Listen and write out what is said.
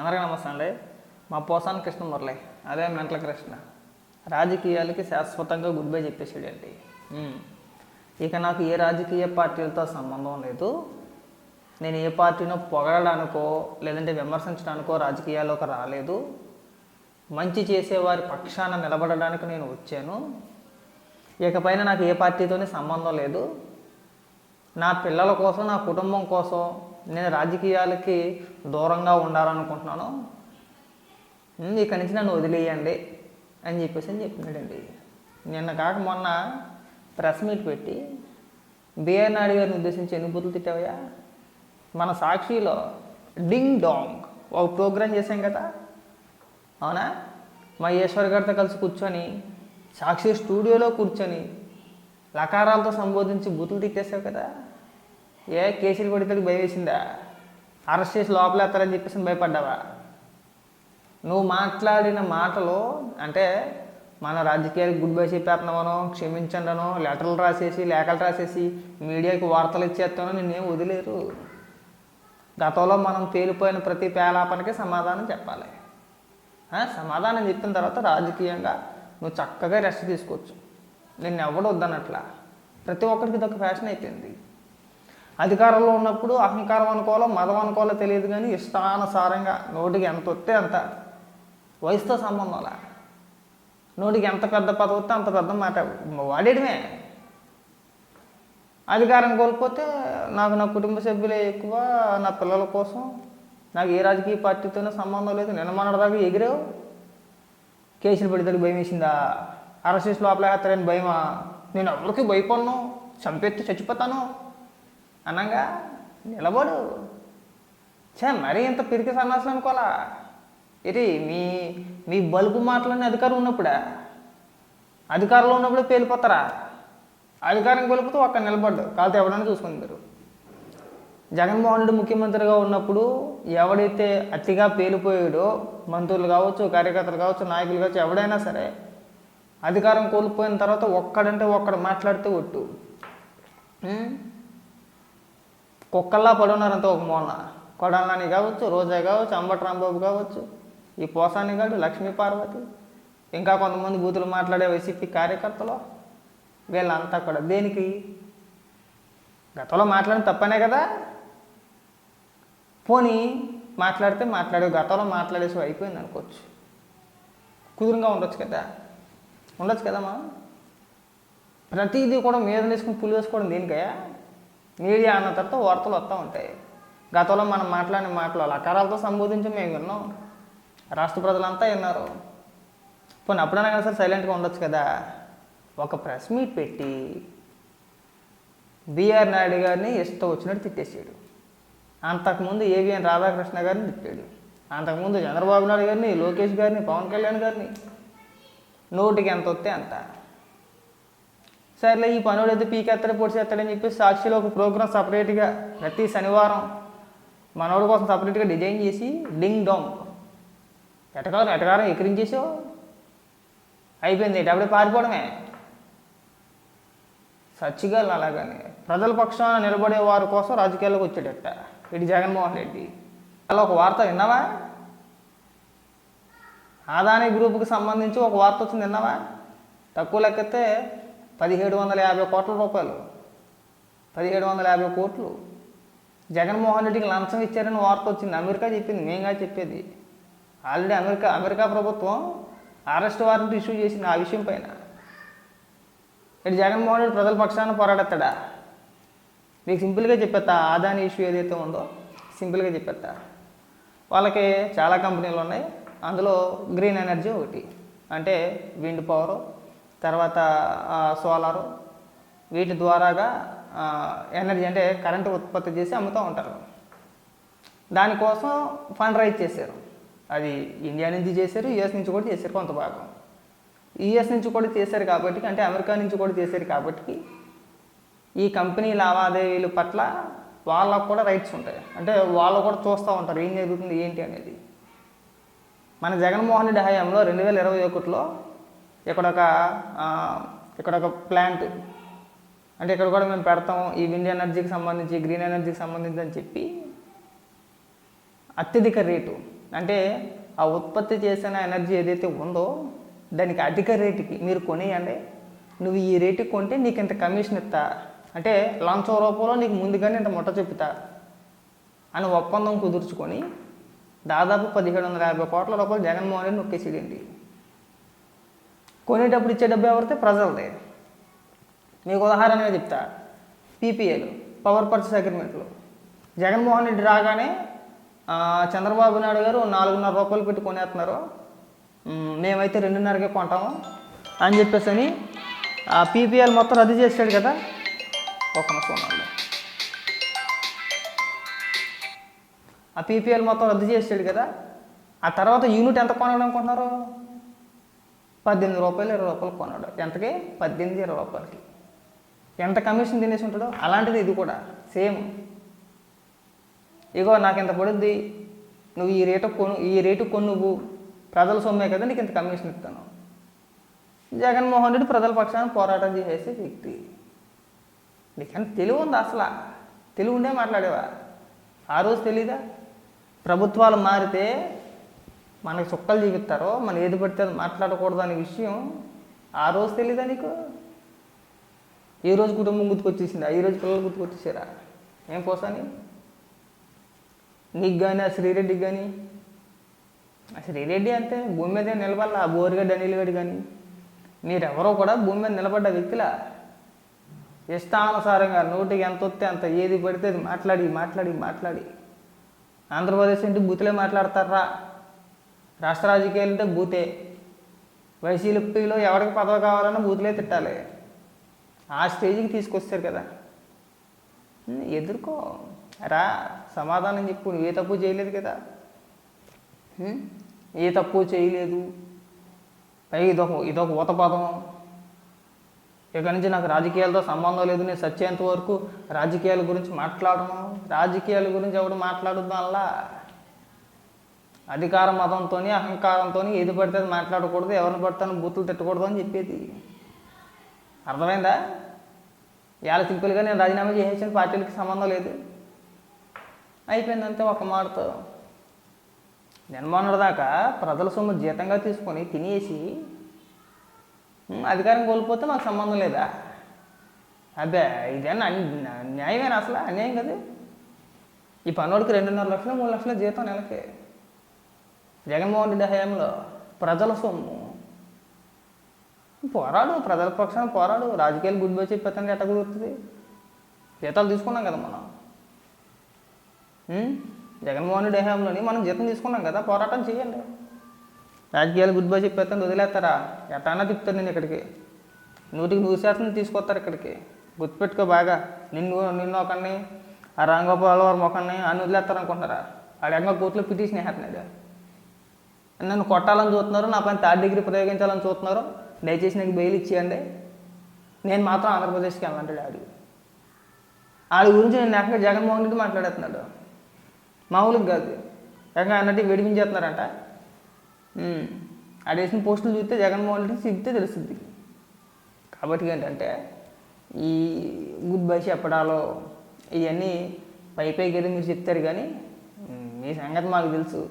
అందరికీ నమస్తే అండి. మా పోసాన్ కృష్ణ మురళి. అదే మెంటల కృష్ణ. రాజకీయాలకి శాశ్వతంగా గుడ్ బై చెప్పేసాడండి అండి ఇక నాకు ఏ రాజకీయ పార్టీలతో సంబంధం లేదు. నేను ఏ పార్టీనో పొగడడానికో లేదంటే విమర్శించడానికో రాజకీయాల్లోకి రాలేదు. మంచి చేసేవారి పక్షాన నిలబడడానికి నేను వచ్చాను. ఇకపైన నాకు ఏ పార్టీతోనే సంబంధం లేదు. నా పిల్లల కోసం నా కుటుంబం కోసం నేను రాజకీయాలకి దూరంగా ఉండాలనుకుంటున్నాను ఇక్కడి నుంచి నన్ను వదిలేయండి అని చెప్పేసి అని చెప్పినాడండి. నిన్న కాక మొన్న ప్రెస్ మీట్ పెట్టి బిఆర్ నాయుడు గారిని ఉద్దేశించి ఎన్ని బుద్ధులు తిట్టావయ్యా? మన సాక్షిలో డింగ్ డాంగ్ ఒక ప్రోగ్రాం చేశాం కదా అవునా? మా ఈశ్వర్ గారితో కలిసి కూర్చొని సాక్షి స్టూడియోలో కూర్చొని లకారాలతో సంబోధించి బూతులు తిట్టేసావు కదా. ఏ కేసులు కొడితే భయం వేసిందా? అరెస్ట్ చేసి లోపలేస్తారని చెప్పేసి భయపడ్డావా? నువ్వు మాట్లాడిన మాటలు అంటే మన రాజకీయాలకు గుడ్ బై చెప్పేస్తున్నామనో క్షమించండనో లెటర్లు రాసేసి లేఖలు రాసేసి మీడియాకి వార్తలు ఇచ్చేస్తానో నిన్నేం వదిలేరు? గతంలో మనం పేలిపోయిన ప్రతి పేలాపనకి సమాధానం చెప్పాలి. సమాధానం చెప్పిన తర్వాత రాజకీయంగా నువ్వు చక్కగా రెస్ట్ తీసుకోవచ్చు. నిన్ను ఎవడు వద్దనట్లా ప్రతి ఒక్కరికి ఇదొక ఫ్యాషన్ అయిపోయింది. అధికారంలో ఉన్నప్పుడు అహంకారం అనుకోవాలో మదం అనుకోవాలో తెలియదు కానీ ఇష్టానుసారంగా నోటికి ఎంత వస్తే అంత వయసుతో సంబంధం అలా. నోటికి ఎంత పెద్ద పదవి వస్తే అంత పెద్ద మాట వాడేయడమే. అధికారం కోల్పోతే నాకు నా కుటుంబ సభ్యులే ఎక్కువ నా పిల్లల కోసం నాకు ఏ రాజకీయ పార్టీతోనే సంబంధం లేదు. నిన్న మొన్నటిదాకా ఎగిరావు. కేసులు పెడితే భయం వేసిందా? అరెస్ట్ లోపల వేస్తారని భయమా? నేను ఎవరికి భయపడను? చంపెత్తి చచ్చిపోతాను. అనంగా నిలబడు. చే మరీ ఇంత పిరికి సన్నాసం అనుకోవాలా? ఇది మీ మీ బలుపు మాటలని అధికారం ఉన్నప్పుడా? అధికారంలో ఉన్నప్పుడే పేలిపోతారా? అధికారం కోల్పోతే ఒక్క నిలబడ్డు. కాకపోతే ఎవడని చూసుకుని మీరు జగన్మోహన్ రెడ్డి ముఖ్యమంత్రిగా ఉన్నప్పుడు ఎవడైతే అతిగా పేలిపోయాడో మంత్రులు కావచ్చు కార్యకర్తలు కావచ్చు నాయకులు కావచ్చు ఎవడైనా సరే అధికారం కోల్పోయిన తర్వాత ఒక్కడంటే ఒక్కడు మాట్లాడితే ఒట్టు. కుక్కల్లా పడున్నారంత ఒక మూలన కొడాలని కావచ్చు రోజా కావచ్చు అంబటి రాంబాబు కావచ్చు ఈ పోసాని గాడు లక్ష్మీ పార్వతి ఇంకా కొంతమంది బూతులు మాట్లాడే వైసీపీ కార్యకర్తలు వీళ్ళంతా కూడా. దేనికి? గతంలో మాట్లాడిన తప్పనే కదా? పోనీ మాట్లాడితే మాట్లాడే గతంలో మాట్లాడేసి అయిపోయింది అనుకోవచ్చు. కుదురుగా ఉండొచ్చు కదా? ఉండొచ్చు కదమ్మా ప్రతిదీ కూడా మీద వేసుకుని పులి వేసుకోవడం దేనికయ్యా? మీడియా అన్న తర్వాత వార్తలు వస్తూ ఉంటాయి. గతంలో మనం మాట్లాడిన మాటలు అకారాలతో సంబోధించి మేము విన్నాం. రాష్ట్ర ప్రజలంతా విన్నారు. పోనీ అప్పుడైనా కానీ సరే సైలెంట్గా ఉండొచ్చు కదా. ఒక ప్రెస్ మీట్ పెట్టి బీఆర్ నాయుడు గారిని ఇష్టం వచ్చినట్టు తిట్టేసాడు. అంతకుముందు ఏవిఎన్ రాధాకృష్ణ గారిని తిట్టాడు. అంతకుముందు చంద్రబాబు నాయుడు గారిని లోకేష్ గారిని పవన్ కళ్యాణ్ గారిని. నోటికి ఎంత వస్తే అంత. సర్లే ఈ పనుడు అయితే పీకెత్తడి పొడిచేస్తాడని చెప్పి సాక్షిలో ఒక ప్రోగ్రామ్ సపరేట్గా ప్రతి శనివారం మనవాడి కోసం సపరేట్గా డిజైన్ చేసి డింగ్ డోమ్ ఎటకారం ఎటకారం ఎక్కిరించేసావు? అయిపోయింది అప్పుడే పారిపోవడమే. సచ్చిగాలు అలాగని. ప్రజల పక్షాన నిలబడే వారి కోసం రాజకీయాల్లోకి వచ్చాడట ఇటు జగన్మోహన్ రెడ్డి. అలా ఒక వార్త విన్నావా? ఆదాని గ్రూపుకి సంబంధించి ఒక వార్త వచ్చింది విన్నావా తక్కువ లెక్కితే పదిహేడు వందల యాభై కోట్ల రూపాయలు. పదిహేడు వందల యాభై కోట్లు. జగన్మోహన్ రెడ్డికి లంచం ఇచ్చారని వార్త వచ్చింది. అమెరికా చెప్పింది. మేంగా చెప్పేది. ఆల్రెడీ అమెరికా అమెరికా ప్రభుత్వం అరెస్ట్ వారెంట్ ఇష్యూ చేసింది ఆ విషయం పైన. ఇటు జగన్మోహన్ రెడ్డి ప్రజల పక్షాన పోరాడతాడా మీకు సింపుల్గా చెప్పేస్తా. ఆదాని ఇష్యూ ఏదైతే ఉందో సింపుల్గా చెప్పేస్తా. వాళ్ళకి చాలా కంపెనీలు ఉన్నాయి. అందులో గ్రీన్ ఎనర్జీ ఒకటి. అంటే విండ్ పవరు తర్వాత సోలారు వీటి ద్వారాగా ఎనర్జీ అంటే కరెంటు ఉత్పత్తి చేసి అమ్ముతూ ఉంటారు. దానికోసం ఫండ్ రైజ్ చేశారు. అది ఇండియా నుంచి చేశారు యుఎస్ నుంచి కూడా చేశారు కొంత భాగం. యుఎస్ నుంచి కూడా చేశారు కాబట్టి అంటే అమెరికా నుంచి కూడా చేశారు కాబట్టి ఈ కంపెనీ లావాదేవీల పట్ల వాళ్ళకు కూడా రైట్స్ ఉంటాయి. అంటే వాళ్ళు కూడా చూస్తూ ఉంటారు ఏం జరుగుతుంది ఏంటి అనేది. మన జగన్మోహన్ రెడ్డి హయాంలో రెండు వేల ఇరవై ఒకటిలో ఇక్కడ ఒక ఇక్కడ ఒక ప్లాంట్ అంటే ఇక్కడ కూడా మేము పెడతాం ఈ విండ్ ఎనర్జీకి సంబంధించి గ్రీన్ ఎనర్జీకి సంబంధించి అని చెప్పి అత్యధిక రేటు. అంటే ఆ ఉత్పత్తి చేసిన ఎనర్జీ ఏదైతే ఉందో దానికి అధిక రేటుకి మీరు కొనేయండి. నువ్వు ఈ రేటుకి కొంటే నీకు ఇంత కమిషన్ ఇస్తా. అంటే లంచం రూపంలో నీకు ముందుగానే ఇంత ముట్ట చెప్తా అని ఒప్పందం కుదుర్చుకొని దాదాపు పదిహేడు వందల యాభై కోట్ల రూపాయలు జగన్మోహన్ రెడ్డి నొక్కేసేయండి కొనేటప్పుడు ఇచ్చే డబ్బు ఎవరితే? ప్రజలదే. మీకు ఉదాహరణగా చెప్తా. పీపీఏలు పవర్ పర్చేస్ అగ్రిమెంట్లు. జగన్మోహన్ రెడ్డి రాగానే చంద్రబాబు నాయుడు గారు నాలుగున్నర రూపాయలు పెట్టి కొనేస్తున్నారు. మేమైతే రెండున్నరకే కొంటాము అని చెప్పేసి అని ఆ పీపీఎల్ మొత్తం రద్దు చేసాడు కదా. ఒక సోనాలు ఆ పీపీఎల్ మొత్తం రద్దు చేసాడు కదా. ఆ తర్వాత యూనిట్ ఎంత కొనాలనుకుంటున్నారు? పద్దెనిమిది రూపాయలు ఇరవై రూపాయలు కొన్నాడు. ఎంతకి? పద్దెనిమిది ఇరవై రూపాయలకి. ఎంత కమిషన్ తినేసి ఉంటాడో? అలాంటిది ఇది కూడా. సేమ్. ఇగో నాకు ఇంత పడుద్ది. నువ్వు ఈ రేటు కొను ఈ రేటు కొను నువ్వు ప్రజల సొమ్మే కదా నీకు ఇంత కమిషన్ ఇస్తాను. జగన్మోహన్ రెడ్డి ప్రజల పక్షాన్ని పోరాటం చేసే వ్యక్తి. నీకంత తెలివి ఉంది అసలు? తెలివి ఉండే మాట్లాడేవా? ఆ రోజు తెలీదా? ప్రభుత్వాలు మారితే మనకి చుక్కలు చూపిస్తారో మనం ఏది పడితే అది మాట్లాడకూడదు అనే విషయం ఆ రోజు తెలీదా నీకు? ఈ రోజు కుటుంబం గుర్తుకొచ్చేసిందా? ఈ రోజు పిల్లలు గుర్తుకొచ్చేసారా? ఏం కోసాని? నీకు కానీ ఆ శ్రీరెడ్డికి కానీ ఆ శ్రీరెడ్డి అంతే భూమి మీద నిలబడాల ఆ బోరిగడ్డ అనిల్గడ్డి కానీ మీరెవరో కూడా భూమి మీద నిలబడ్డ వ్యక్తిలా? ఇష్టానుసారంగా నోటికి ఎంత వస్తే అంత ఏది పడితే అది మాట్లాడి మాట్లాడి మాట్లాడి. ఆంధ్రప్రదేశ్ అంటే బూతులే మాట్లాడతారా? రాష్ట్ర రాజకీయాలు అంటే బూతే. వైసీపీలో ఎవరికి పదవి కావాలన్నా బూతులే తిట్టాలి. ఆ స్టేజ్కి తీసుకొస్తారు కదా. ఎదుర్కో. రా సమాధానం చెప్పు. ఏ తప్పు చేయలేదు కదా. ఏ తప్పు చేయలేదు. పైగా ఇదొక ఇదొక ఊతపాదం. ఇక నుంచి నాకు రాజకీయాలతో సంబంధం లేదు. నేను సచ్చేంత వరకు రాజకీయాల గురించి మాట్లాడను. రాజకీయాల గురించి ఎవడు మాట్లాడద్దు అలా అధికార మతంతో అహంకారంతో ఏది పడితే అది మాట్లాడకూడదు ఎవరిని పడితే బూతులు తిట్టకూడదు అని చెప్పేది. అర్థమైందా? ఇవాళ సింపుల్గా నేను రాజీనామా చేసేసిన పార్టీలకి సంబంధం లేదు. అయిపోయిందంటే ఒక మాటతో. జన్మోహన్ దాకా ప్రజల సొమ్ము జీతంగా తీసుకొని తినేసి అధికారం కోల్పోతే మాకు సంబంధం లేదా? అబ్బే ఇదేనా న్యాయమేనా అసలు? అన్యాయం కదా. ఈ పన్నోడికి రెండున్నర లక్షలు మూడు లక్షల జీతం నెలకి. జగన్మోహన్ రెడ్డి హయాంలో ప్రజల సొమ్ము. పోరాడు ప్రజల పక్షాన పోరాడు. రాజకీయాలు గుడ్ బై చెప్పేతండి ఎట్ట కుదురుతుంది? జీతాలు తీసుకున్నాం కదా మనం. జగన్మోహన్ రెడ్డి హయాంలోని మనం జీతం తీసుకున్నాం కదా పోరాటం చేయండి. రాజకీయాలు గుడ్ బై చెప్పేస్తాను వదిలేస్తారా? ఎట్టన్నా తిప్పుతారు నేను ఇక్కడికి. నూటికి నూరు శాతం తీసుకొస్తారు ఇక్కడికి. గుర్తుపెట్టుకో బాగా. నిన్ను నిన్ను ఒకరిని ఆ రాంగోపాల్ వారి మొక్కని అని వదిలేస్తారు అనుకుంటారా ఆడ ఎంగ కోర్టులో పిటిషన్ వేస్తున్నాడు. నన్ను కొట్టాలని చూస్తున్నారు నా పైన థర్డ్ డిగ్రీ ప్రయోగించాలని చూస్తున్నారు. దయచేసి నాకు బెయిల్ ఇచ్చేయండి. నేను మాత్రం ఆంధ్రప్రదేశ్కి వెళ్ళంటాడు ఆడు వాళ్ళ గురించి నేను ఎక్కడ జగన్మోహన్ రెడ్డి మాట్లాడేస్తున్నాడు. మామూలుగా కాదు. ఎక్కడ అన్నట్టు విడిపించేస్తున్నారంట ఉమ్. వేసిన పోస్టులు చూస్తే జగన్మోహన్ రెడ్డి సిగ్గితే తెలుస్తుంది. కాబట్టి ఏంటంటే ఈ గుడ్ బై చెప్పడాలో ఇవన్నీ పై పైకి ఏదో మీరు చెప్తారు కానీ మీ సంగతి మాకు తెలుసు.